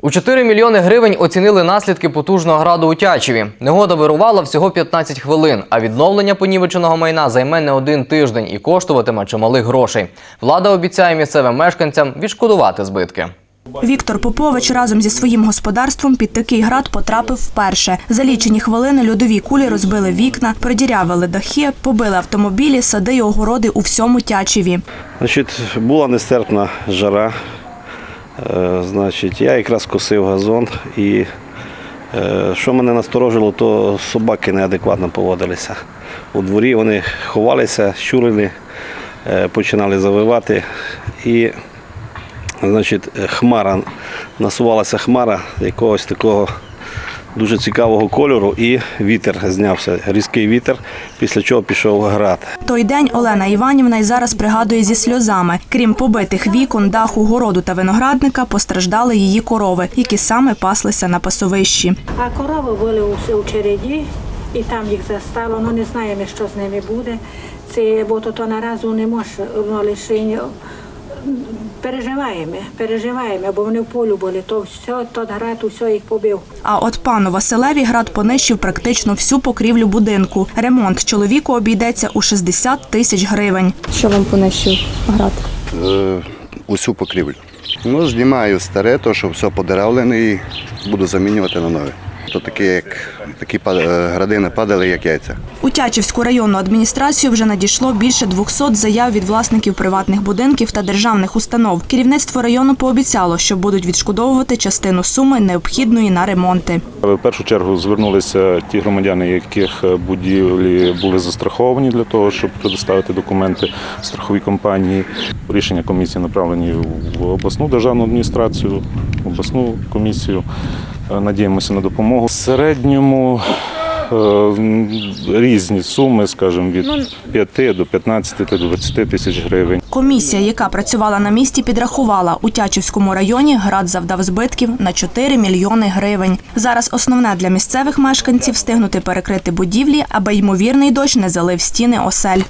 У 4 мільйони гривень оцінили наслідки потужного граду у Тячеві. Негода вирувала всього 15 хвилин, а відновлення понівеченого майна займе не один тиждень і коштуватиме чималих грошей. Влада обіцяє місцевим мешканцям відшкодувати збитки. Віктор Попович разом зі своїм господарством під такий град потрапив вперше. За лічені хвилини льодові кулі розбили вікна, продірявили дахи, побили автомобілі, сади й огороди у всьому Тячеві. Значить, була нестерпна жара. Е, значить, я якраз косив газон і е, що мене насторожило, то собаки неадекватно поводилися. У дворі вони ховалися, щурили, е, починали завивати. І значить, хмара, насувалася хмара якогось такого дуже цікавого кольору, і вітер знявся, різкий вітер, після чого пішов град. Той день Олена Іванівна й зараз пригадує зі сльозами. Крім побитих вікон, даху, городу та виноградника, постраждали її корови, які саме паслися на пасовищі. А корови були у, у череді, і там їх застало. Ну не знаємо, що з ними буде. Це, бо то, то наразу не може ну, лише переживаємо, переживаємо, бо вони в полю були, то все, тот град, усе їх побив. А от пану Василеві град понищив практично всю покрівлю будинку. Ремонт чоловіку обійдеться у 60 тисяч гривень. Що вам понищив град? е, усю покрівлю. Ну, знімаю старе, то що все подеравлене і буду замінювати на нове. То такі, як такі па- е, градини падали, як яйця. У Тячівську районну адміністрацію вже надійшло більше 200 заяв від власників приватних будинків та державних установ. Керівництво району пообіцяло, що будуть відшкодовувати частину суми необхідної на ремонти. В першу чергу звернулися ті громадяни, яких будівлі були застраховані для того, щоб предоставити документи страховій компанії. Рішення комісії направлені в обласну державну адміністрацію, в обласну комісію. Е, Надіємося на допомогу. В середньому е, різні суми, скажімо, від 5 до 15 до 20 тисяч гривень. Комісія, яка працювала на місці, підрахувала у Тячівському районі град завдав збитків на 4 мільйони гривень. Зараз основне для місцевих мешканців встигнути перекрити будівлі, аби ймовірний дощ не залив стіни осель.